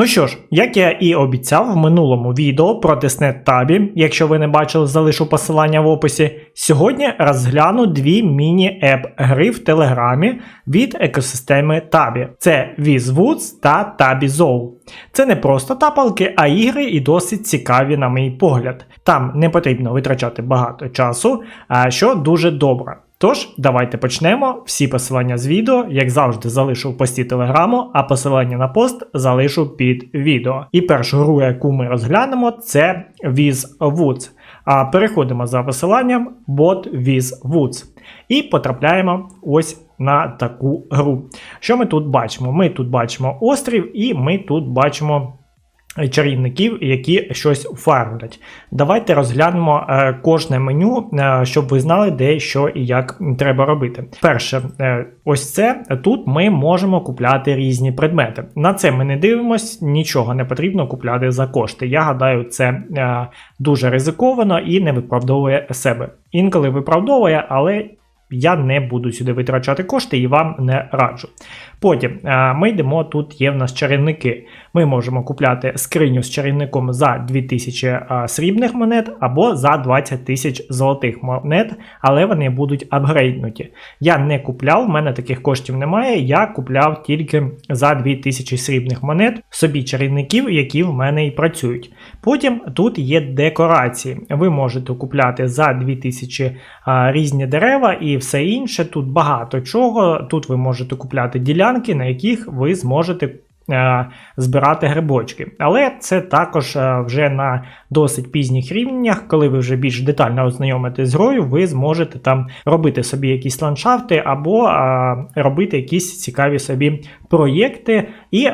Ну що ж, як я і обіцяв в минулому відео про тестнет табі, якщо ви не бачили, залишу посилання в описі. Сьогодні розгляну дві міні-еп гри в Телеграмі від екосистеми Табі. Це WizWoods та TabiZow. Це не просто тапалки, а ігри і досить цікаві, на мій погляд. Там не потрібно витрачати багато часу, що дуже добре. Тож, давайте почнемо. Всі посилання з відео, як завжди, залишу в пості телеграму, а посилання на пост залишу під відео. І першу гру, яку ми розглянемо, це With Woods. А переходимо за посиланням bot with Woods. І потрапляємо ось на таку гру. Що ми тут бачимо? Ми тут бачимо острів, і ми тут бачимо. Чарівників, які щось фармлять. Давайте розглянемо е, кожне меню, е, щоб ви знали, де що і як треба робити. Перше, е, ось це тут ми можемо купляти різні предмети. На це ми не дивимось, нічого не потрібно купляти за кошти. Я гадаю, це дуже ризиковано і не виправдовує себе. Інколи виправдовує, але я не буду сюди витрачати кошти і вам не раджу. Потім е, ми йдемо, тут є в нас чарівники. Ми можемо купляти скриню з чарівником за 2000 е, срібних монет або за 20 тисяч золотих монет, але вони будуть апгрейднуті. Я не купляв, в мене таких коштів немає. Я купляв тільки за 2000 срібних монет собі чарівників, які в мене і працюють. Потім тут є декорації. Ви можете купляти за 2000 е, різні дерева і все інше. Тут багато чого. Тут ви можете купляти ділянки на яких ви зможете е, збирати грибочки. Але це також е, вже на досить пізніх рівнях, коли ви вже більш детально ознайомитесь з грою, ви зможете там робити собі якісь ландшафти або е, робити якісь цікаві собі проєкти. І, е,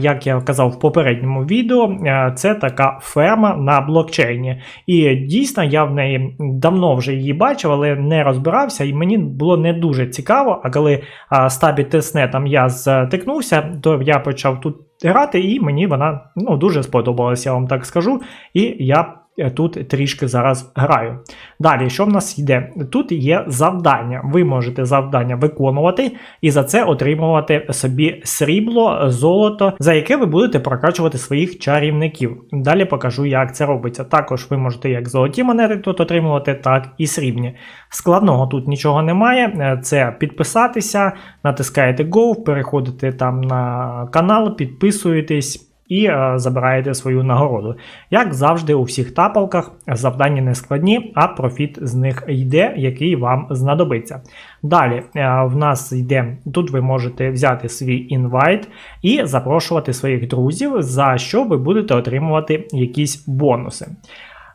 як я казав в попередньому відео, е, це така ферма на блокчейні. І дійсно я в неї давно вже її бачив, але не розбирався, і мені було не дуже цікаво. А коли е, стабі тестнетом я стикнувся, то я почав тут грати, і мені вона ну, дуже сподобалася, я вам так скажу. І я тут трішки зараз граю. Далі, що в нас йде? Тут є завдання. Ви можете завдання виконувати і за це отримувати собі срібло, золото, за яке ви будете прокачувати своїх чарівників. Далі покажу, як це робиться. Також ви можете як золоті монети тут отримувати, так і срібні. Складного тут нічого немає. Це підписатися, натискаєте Go, переходите там на канал, підписуєтесь і е, забираєте свою нагороду. Як завжди, у всіх тапалках завдання не складні, а профіт з них йде, який вам знадобиться. Далі е, в нас йде, тут ви можете взяти свій інвайт і запрошувати своїх друзів, за що ви будете отримувати якісь бонуси.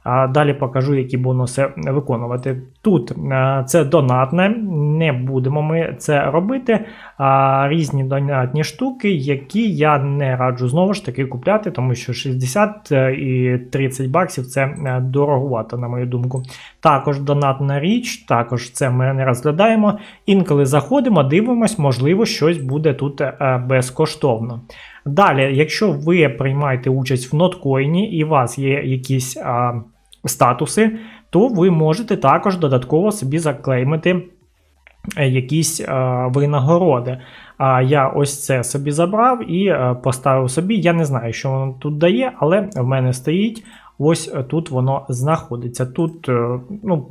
Далі покажу, які бонуси виконувати. Тут е, це донатне, не будемо ми це робити. Різні донатні штуки, які я не раджу знову ж таки купляти, тому що 60 е, і 30 баксів це е, дороговато, на мою думку. Також донатна річ, також це ми не розглядаємо. Інколи заходимо, дивимось, можливо, щось буде тут безкоштовно. Далі, якщо ви приймаєте участь в ноткоїні і у вас є якісь статуси, то ви можете також додатково собі заклеймити е, якісь а, винагороди. А я ось це собі забрав і е, поставив собі. Я не знаю, що воно тут дає, але в мене стоїть. Ось тут воно знаходиться. Тут, е, ну,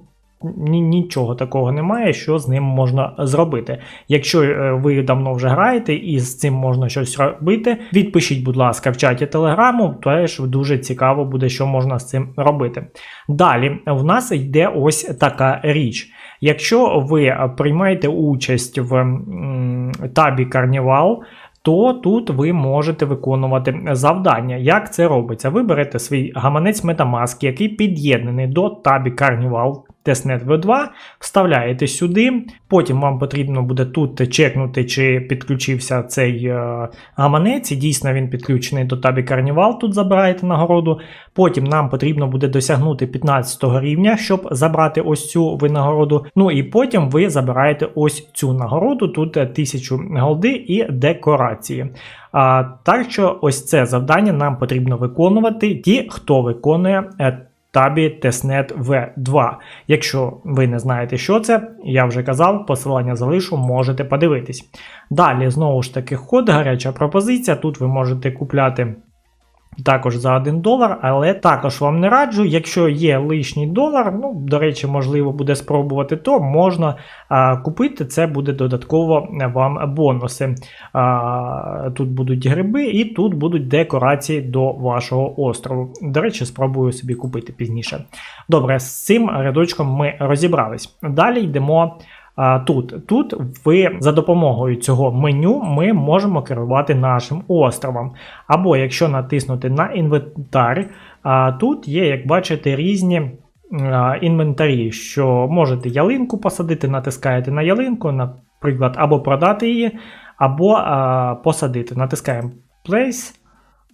Нічого такого немає, що з ним можна зробити. Якщо е, ви давно вже граєте і з цим можна щось робити, відпишіть, будь ласка, в чаті телеграму, теж дуже цікаво буде, що можна з цим робити. Далі в нас йде ось така річ. Якщо ви приймаєте участь в табі Карнівал, то тут ви можете виконувати завдання. Як це робиться? Ви берете свій гаманець Metamask, який під'єднаний до табі Carnival. Testnet V2, вставляєте сюди. Потім вам потрібно буде тут чекнути, чи підключився цей е, гаманець. І дійсно він підключений до табі Carnival, тут забираєте нагороду. Потім нам потрібно буде досягнути 15 рівня, щоб забрати ось цю винагороду. Ну і потім ви забираєте ось цю нагороду, тут 1000 голди і декорації. А, Так що ось це завдання нам потрібно виконувати ті, хто виконує. Табі Testnet V2. Якщо ви не знаєте, що це, я вже казав, посилання залишу, можете подивитись. Далі, знову ж таки, ход, гаряча пропозиція. Тут ви можете купляти також за 1 долар, але також вам не раджу, якщо є лишній долар, ну, до речі, можливо, буде спробувати, то можна а, купити. Це буде додатково вам бонуси. А, тут будуть гриби і тут будуть декорації до вашого острову. До речі, спробую собі купити пізніше. Добре, з цим рядочком ми розібрались. Далі йдемо. Тут Тут ви за допомогою цього меню ми можемо керувати нашим островом. Або якщо натиснути на інвентар, тут є, як бачите, різні інвентарі, що можете ялинку посадити, натискаєте на ялинку, наприклад, або продати її, або а, посадити. Натискаємо Place,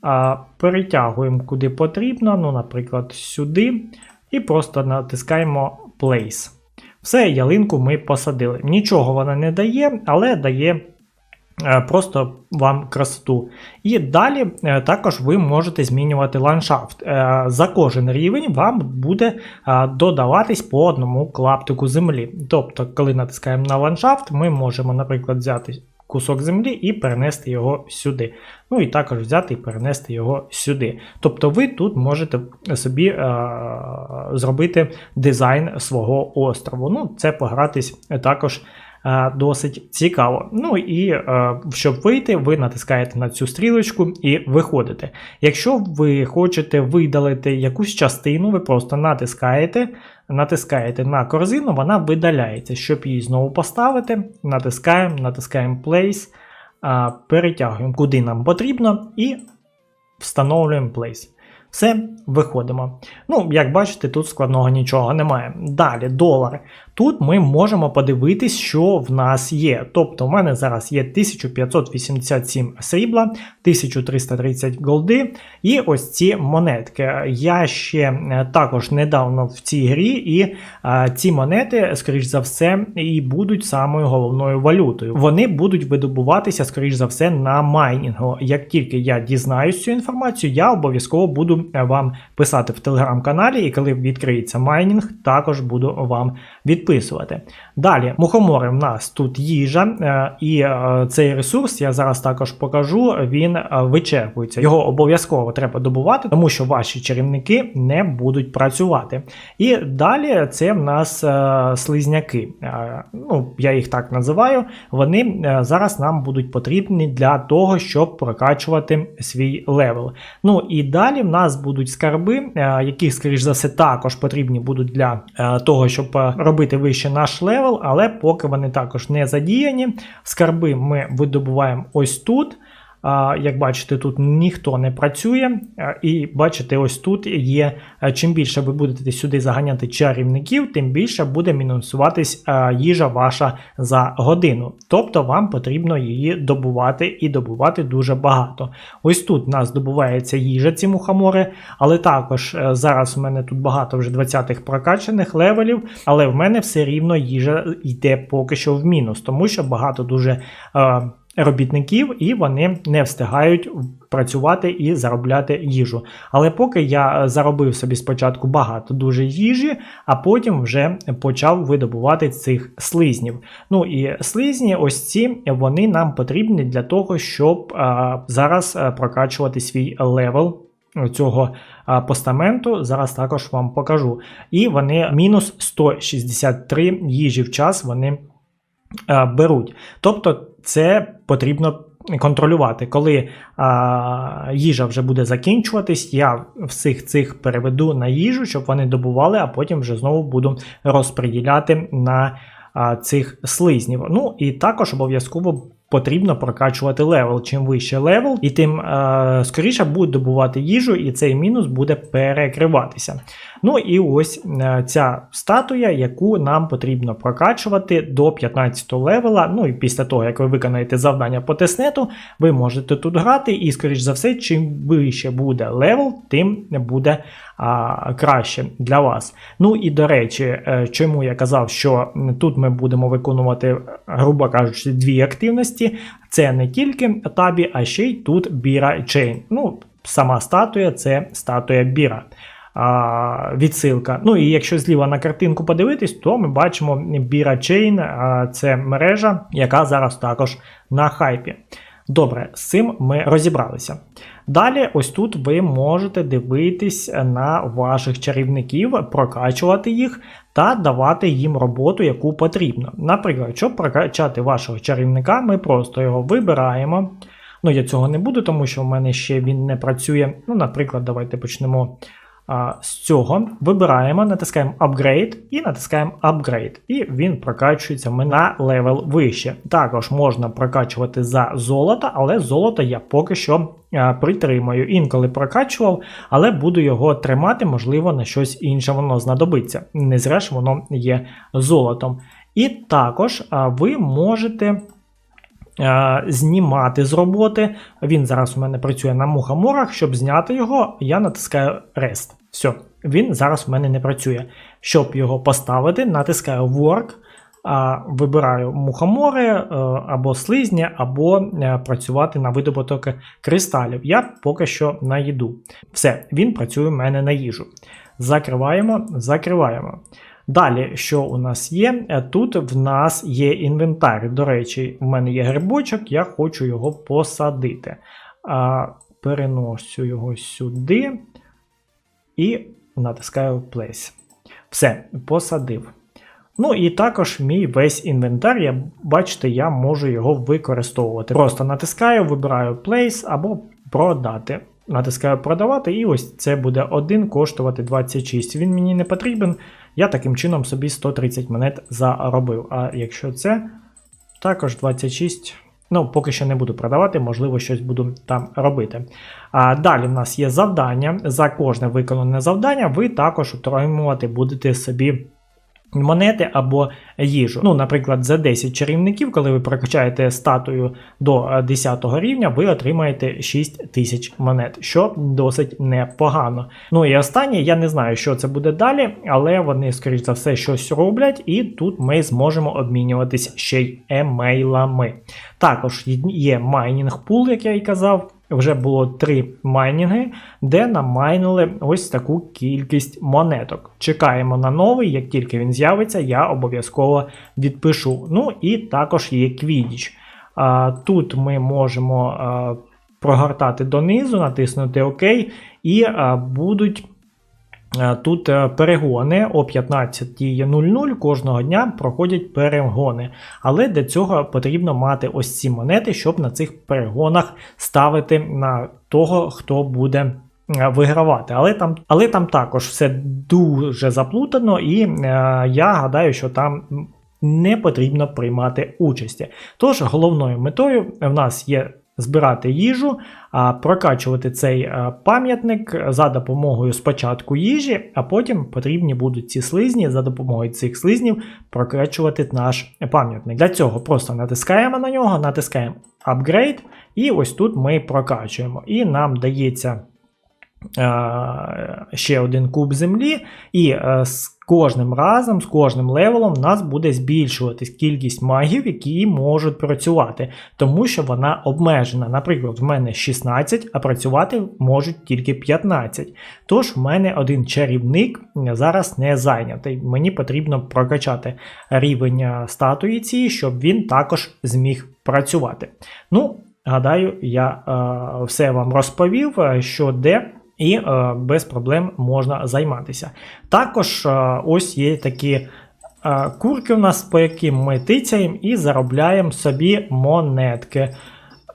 а, перетягуємо куди потрібно, ну, наприклад, сюди, і просто натискаємо Place. Все, ялинку ми посадили. Нічого вона не дає, але дає е, просто вам красоту. І далі е, також ви можете змінювати ландшафт. Е, За кожен рівень вам буде додаватись по одному клаптику землі. Тобто, коли натискаємо на ландшафт, ми можемо, наприклад, взяти. Кусок землі і перенести його сюди. Ну і також взяти і перенести його сюди. Тобто ви тут можете собі е, зробити дизайн свого острову. Ну, Це погратись також досить цікаво. Ну і е, щоб вийти, ви натискаєте на цю стрілочку і виходите. Якщо ви хочете видалити якусь частину, ви просто натискаєте. Натискаєте на корзину, вона видаляється. Щоб її знову поставити, натискаємо, натискаємо Place, перетягуємо куди нам потрібно, і встановлюємо Place. Все, виходимо. Ну, як бачите, тут складного нічого немає. Далі, долар. Тут ми можемо подивитись, що в нас є. Тобто, в мене зараз є 1587 срібла, 1330 голди і ось ці монетки. Я ще е, також недавно в цій грі, і а, е, ці монети, скоріш за все, і будуть самою головною валютою. Вони будуть видобуватися, скоріш за все, на майнінгу. Як тільки я дізнаюсь цю інформацію, я обов'язково буду е, вам писати в телеграм-каналі, і коли відкриється майнінг, також буду вам відписувати. Далі, мухомори в нас тут їжа, е, і е, цей ресурс я зараз також покажу. Він вичерпується. Його обов'язково треба добувати, тому що ваші чарівники не будуть працювати. І далі це в нас слизняки. Ну, Я їх так називаю. Вони зараз нам будуть потрібні для того, щоб прокачувати свій левел. Ну і далі в нас будуть скарби, які, скоріш за все, також потрібні будуть для того, щоб робити вище наш левел, але поки вони також не задіяні. Скарби ми видобуваємо ось тут. Як бачите, тут ніхто не працює, і бачите, ось тут є. Чим більше ви будете сюди заганяти чарівників, тим більше буде мінусуватись їжа ваша за годину. Тобто вам потрібно її добувати і добувати дуже багато. Ось тут у нас добувається їжа, ці мухомори, але також е, зараз у мене тут багато вже 20-х прокачаних левелів, але в мене все рівно їжа йде поки що в мінус, тому що багато дуже робітників, і вони не встигають працювати і заробляти їжу. Але поки я е, заробив собі спочатку багато дуже їжі, а потім вже почав видобувати цих слизнів. Ну і слизні, ось ці вони нам потрібні для того, щоб а, е, зараз е, прокачувати свій левел. Цього постаменту зараз також вам покажу. І вони мінус 163 їжі в час вони беруть. Тобто це потрібно контролювати. Коли а, їжа вже буде закінчуватись, я всіх цих переведу на їжу, щоб вони добували, а потім вже знову буду розподіляти на а, цих слизнів. Ну і також обов'язково. Потрібно прокачувати левел. Чим вище левел, і тим е, скоріше будуть добувати їжу, і цей мінус буде перекриватися. Ну і ось е, ця статуя, яку нам потрібно прокачувати до 15 левела. Ну і після того, як ви виконаєте завдання по тестнету, ви можете тут грати, і, скоріш за все, чим вище буде левел, тим буде а, краще для вас. Ну і до речі, е, чому я казав, що тут ми будемо виконувати, грубо кажучи, дві активності. Це не тільки табі, а ще й тут біра чейн. Ну, сама статуя це статуя біра. Відсилка. Ну і якщо зліва на картинку подивитись, то ми бачимо Біра Chain, це мережа, яка зараз також на хайпі. Добре, з цим ми розібралися. Далі, ось тут ви можете дивитись на ваших чарівників, прокачувати їх та давати їм роботу, яку потрібно. Наприклад, щоб прокачати вашого чарівника, ми просто його вибираємо. Ну, я цього не буду, тому що в мене ще він не працює. Ну, наприклад, давайте почнемо з цього. Вибираємо, натискаємо Upgrade і натискаємо Upgrade. І він прокачується ми на левел вище. Також можна прокачувати за золото, але золото я поки що притримую. Інколи прокачував, але буду його тримати, можливо, на щось інше воно знадобиться. Не зря ж воно є золотом. І також ви можете. Е, знімати з роботи. Він зараз у мене працює на мухоморах. Щоб зняти його, я натискаю Rest. Все, він зараз у мене не працює. Щоб його поставити, натискаю Work, вибираю мухомори е, або слизні, або е, працювати на видобуток кристалів. Я поки що на їду. Все, він працює у мене на їжу. Закриваємо, закриваємо. Далі, що у нас є? Е, тут в нас є інвентар. До речі, в мене є грибочок, я хочу його посадити. А, Переношу його сюди і натискаю Place. Все, посадив. Ну і також мій весь інвентар, я, бачите, я можу його використовувати. Просто натискаю, вибираю Place або продати. Натискаю продавати, і ось це буде один коштувати 26. Він мені не потрібен. Я таким чином собі 130 монет заробив. А якщо це також 26. Ну, поки що не буду продавати, можливо, щось буду там робити. А Далі в нас є завдання. За кожне виконане завдання ви також отримувати будете собі монети або їжу. Ну, Наприклад, за 10 чарівників, коли ви прокачаєте статую до 10 рівня, ви отримаєте 6 тисяч монет, що досить непогано. Ну і останнє, я не знаю, що це буде далі, але вони, скоріш за все, щось роблять, і тут ми зможемо обмінюватись ще й емейлами. Також є майнінг пул, як я і казав вже було три майнінги, де намайнили ось таку кількість монеток. Чекаємо на новий, як тільки він з'явиться, я обов'язково відпишу. Ну і також є квідіч. Тут ми можемо прогортати донизу, натиснути ОК, і будуть тут е, перегони о 15.00 кожного дня проходять перегони. Але для цього потрібно мати ось ці монети, щоб на цих перегонах ставити на того, хто буде е, вигравати. Але там але там також все дуже заплутано, і е, я гадаю, що там. Не потрібно приймати участі. Тож головною метою в нас є збирати їжу, прокачувати цей е, пам'ятник за допомогою спочатку їжі, а потім потрібні будуть ці слизні за допомогою цих слизнів прокачувати наш пам'ятник. Для цього просто натискаємо на нього, натискаємо Upgrade, і ось тут ми прокачуємо. І нам дається. Е, ще один куб землі, і е, кожним разом, з кожним левелом, в нас буде збільшуватись кількість магів, які можуть працювати, тому що вона обмежена. Наприклад, в мене 16, а працювати можуть тільки 15. Тож в мене один чарівник зараз не зайнятий. Мені потрібно прокачати рівень статуї цієї, щоб він також зміг працювати. Ну, гадаю, я е, все вам розповів, е, що де і е, без проблем можна займатися. Також е, ось є такі е, курки у нас, по яким ми тицяємо і заробляємо собі монетки.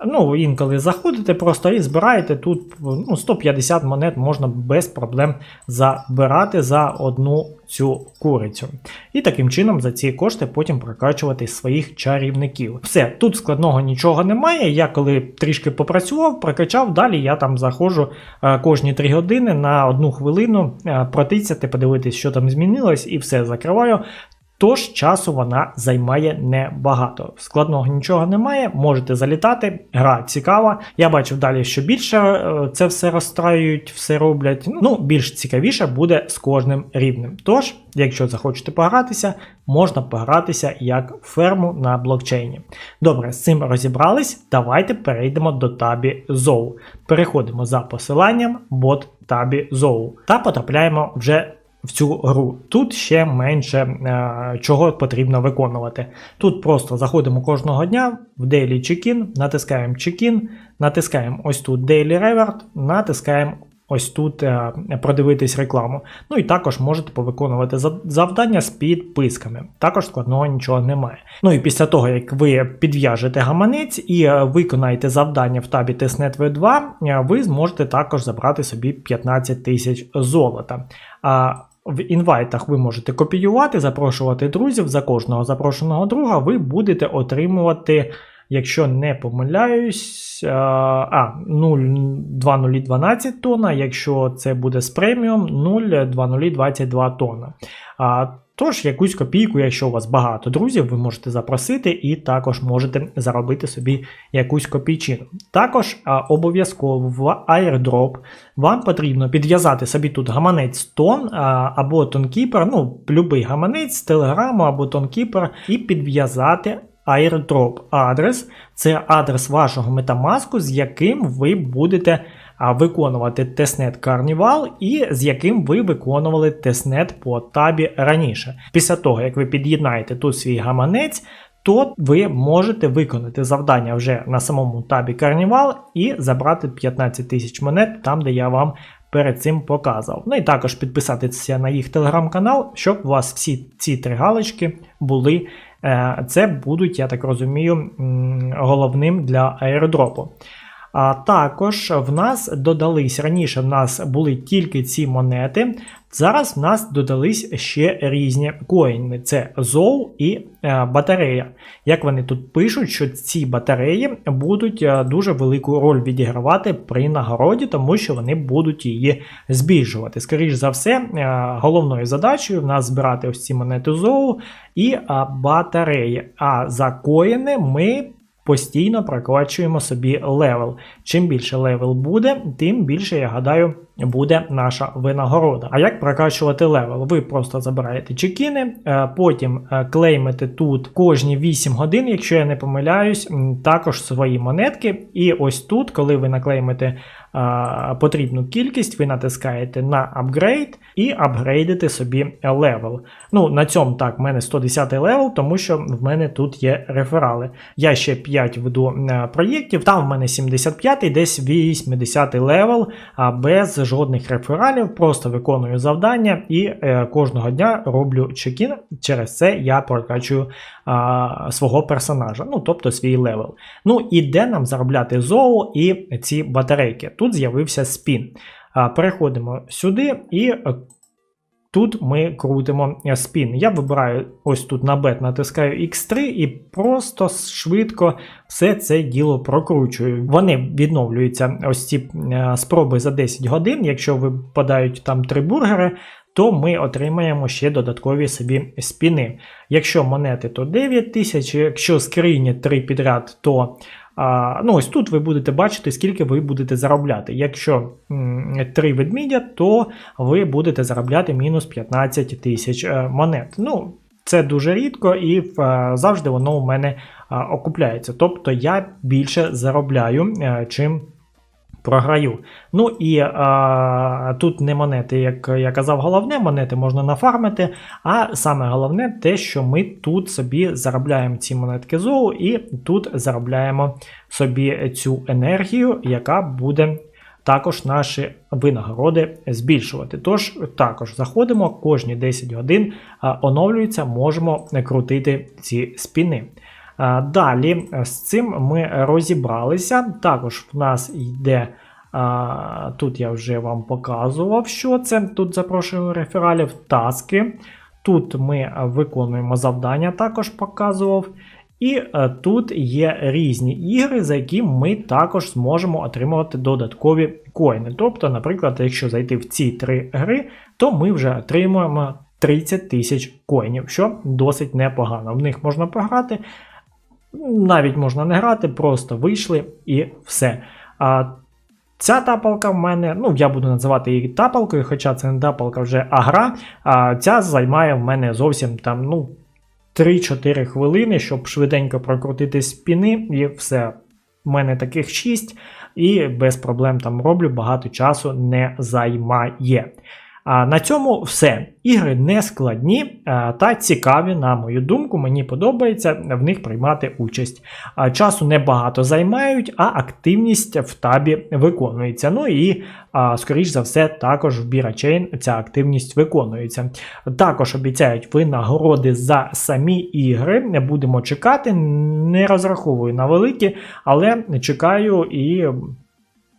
Ну, інколи заходите просто і збираєте тут ну, 150 монет можна без проблем забирати за одну цю курицю. І таким чином за ці кошти потім прокачувати своїх чарівників. Все, тут складного нічого немає. Я коли трішки попрацював, прокачав, далі я там заходжу е, кожні 3 години на одну хвилину е, протицяти, подивитись, що там змінилось, і все закриваю. Тож часу вона займає небагато. Складного нічого немає, можете залітати, гра цікава. Я бачив далі, що більше е, це все розстраюють, все роблять. Ну, більш цікавіше буде з кожним рівнем. Тож, якщо захочете погратися, можна погратися як ферму на блокчейні. Добре, з цим розібрались. Давайте перейдемо до табі ZOO. Переходимо за посиланням бот табі ZOO та потрапляємо вже в цю гру. Тут ще менше е, чого потрібно виконувати. Тут просто заходимо кожного дня в Daily Check-in, натискаємо Check-in, натискаємо ось тут Daily Reward, натискаємо ось тут е, продивитись рекламу. Ну і також можете повиконувати завдання з підписками. Також складного нічого немає. Ну і після того, як ви підв'яжете гаманець і е, виконаєте завдання в табі V2, е, ви зможете також забрати собі 15 тисяч золота. А в інвайтах ви можете копіювати, запрошувати друзів. За кожного запрошеного друга ви будете отримувати, якщо не помиляюсь, а, 0,2012 тонна, якщо це буде з преміум, 0,2022 тонна. Тож, якусь копійку, якщо у вас багато друзів, ви можете запросити і також можете заробити собі якусь копійчину. Також обов'язково в airdrop вам потрібно підв'язати собі тут гаманець тон або тонкіпер, ну, будь-який гаманець з телеграму або тонкіпер, і підв'язати airdrop адрес. Це адрес вашого Metamask, з яким ви будете виконувати тестнет Carnival і з яким ви виконували тестнет по табі раніше. Після того, як ви під'єднаєте тут свій гаманець, то ви можете виконати завдання вже на самому табі Carnival і забрати 15 тисяч монет там, де я вам перед цим показував. Ну і також підписатися на їх телеграм-канал, щоб у вас всі ці три галочки були. Е, це будуть, я так розумію, головним для аеродропу. А також в нас додались раніше в нас були тільки ці монети. Зараз в нас додались ще різні коїни: це ЗОУ і е, батарея. Як вони тут пишуть, що ці батареї будуть е, дуже велику роль відігравати при нагороді, тому що вони будуть її збільшувати. Скоріше за все, е, головною задачею в нас збирати ось ці монети ЗОУ і батареї. А за коїни ми постійно прокачуємо собі левел. Чим більше левел буде, тим більше, я гадаю, буде наша винагорода. А як прокачувати левел? Ви просто забираєте чекіни, е, потім е, клеймите тут кожні 8 годин, якщо я не помиляюсь, також свої монетки. І ось тут, коли ви наклеймите потрібну кількість, ви натискаєте на апгрейд і апгрейдите собі левел. Ну, на цьому так, в мене 110 левел, тому що в мене тут є реферали. Я ще 5 веду е, проєктів, там в мене 75 десь 80 левел, а жодних рефералів, просто виконую завдання і е, кожного дня роблю чекін. Через це я прокачую а, свого персонажа, ну тобто свій левел. Ну і де нам заробляти зоу і ці батарейки. Тут з'явився спін. Переходимо сюди і. Тут ми крутимо е, спін. Я вибираю ось тут на бет, натискаю X3 і просто швидко все це діло прокручую. Вони відновлюються ось ці е, спроби за 10 годин. Якщо випадають там три бургери, то ми отримаємо ще додаткові собі спіни. Якщо монети, то 9 тисяч, якщо скрині 3 підряд, то ну ось тут ви будете бачити, скільки ви будете заробляти. Якщо м, 3 ведмідя, то ви будете заробляти мінус 15 тисяч е, монет. Ну, це дуже рідко і е, завжди воно у мене окупляється. Тобто я більше заробляю, е, чим програю. Ну і а, тут не монети, як я казав, головне, монети можна нафармити. А саме головне те, що ми тут собі заробляємо ці монетки ЗОУ, і тут заробляємо собі цю енергію, яка буде. Також наші винагороди збільшувати. Тож, також заходимо кожні 10 годин, оновлюється, можемо крутити ці спіни. А, Далі е, з цим ми розібралися. Також в нас йде. Тут я вже вам показував, що це. Тут запрошую рефералів таски. Тут ми е, виконуємо завдання, також показував. І е, тут є різні ігри, за які ми також зможемо отримувати додаткові коїни. Тобто, наприклад, якщо зайти в ці три гри, то ми вже отримуємо 30 тисяч коїнів, що досить непогано. В них можна пограти, навіть можна не грати, просто вийшли і все. А Ця тапалка в мене, ну я буду називати її тапалкою, хоча це не тапалка вже, а гра. А ця займає в мене зовсім там, ну, 3-4 хвилини, щоб швиденько прокрутити спіни, і все. У мене таких 6, і без проблем там роблю, багато часу не займає. На цьому все. Ігри не складні та цікаві, на мою думку, мені подобається в них приймати участь. Часу небагато займають, а активність в табі виконується. Ну і, скоріш за все, також в Бірачейн ця активність виконується. Також обіцяють винагороди за самі ігри. Будемо чекати, не розраховую на великі, але чекаю і.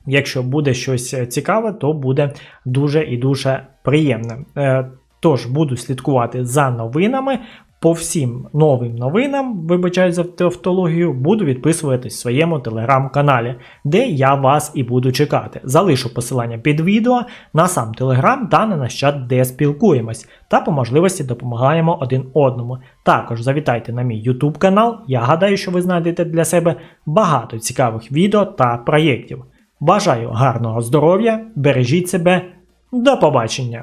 Якщо буде щось цікаве, то буде дуже і дуже приємне. Е, Тож буду слідкувати за новинами. По всім новим новинам, вибачаю за тавтологію, буду відписуватись в своєму телеграм-каналі, де я вас і буду чекати. Залишу посилання під відео на сам телеграм та на наш чат, де спілкуємось, та по можливості допомагаємо один одному. Також завітайте на мій YouTube канал. Я гадаю, що ви знайдете для себе багато цікавих відео та проєктів. Бажаю гарного здоров'я, бережіть себе, до побачення!